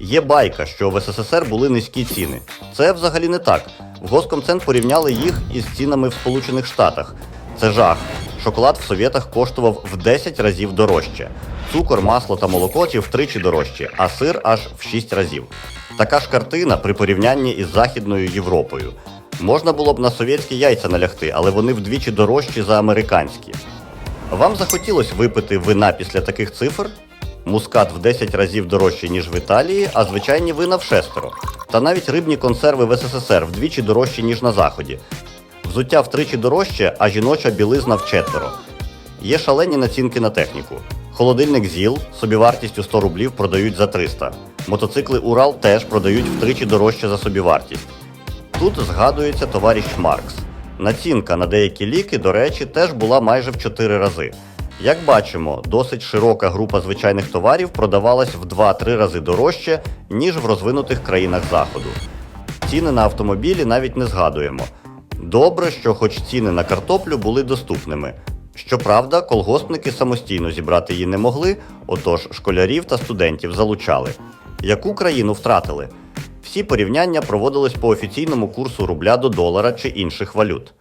Є байка, що в СССР були низькі ціни. Це взагалі не так. В Госкомцент порівняли їх із цінами в Сполучених Штатах. Це жах. Шоколад в Совєтах коштував в 10 разів дорожче. Цукор, масло та молоко ті втричі дорожче, а сир аж в 6 разів. Така ж картина при порівнянні із Західною Європою. Можна було б на совєтські яйця налягти, але вони вдвічі дорожчі за американські. Вам захотілося випити вина після таких цифр? Мускат в 10 разів дорожчий, ніж в Італії, а звичайні вина в шестеро. Та навіть рибні консерви в СССР вдвічі дорожчі, ніж на Заході. Взуття втричі дорожче, а жіноча білизна вчетверо. Є шалені націнки на техніку. Холодильник ЗІЛ собівартістю 100 рублів продають за 300. Мотоцикли Урал теж продають втричі дорожче за собівартість. Тут згадується товариш Маркс. Націнка на деякі ліки, до речі, теж була майже в 4 рази. Як бачимо, досить широка група звичайних товарів продавалась в 2-3 рази дорожче, ніж в розвинутих країнах Заходу. Ціни на автомобілі навіть не згадуємо. Добре, що хоч ціни на картоплю були доступними. Щоправда, колгоспники самостійно зібрати її не могли, отож школярів та студентів залучали. Яку країну втратили? Всі порівняння проводились по офіційному курсу рубля до долара чи інших валют.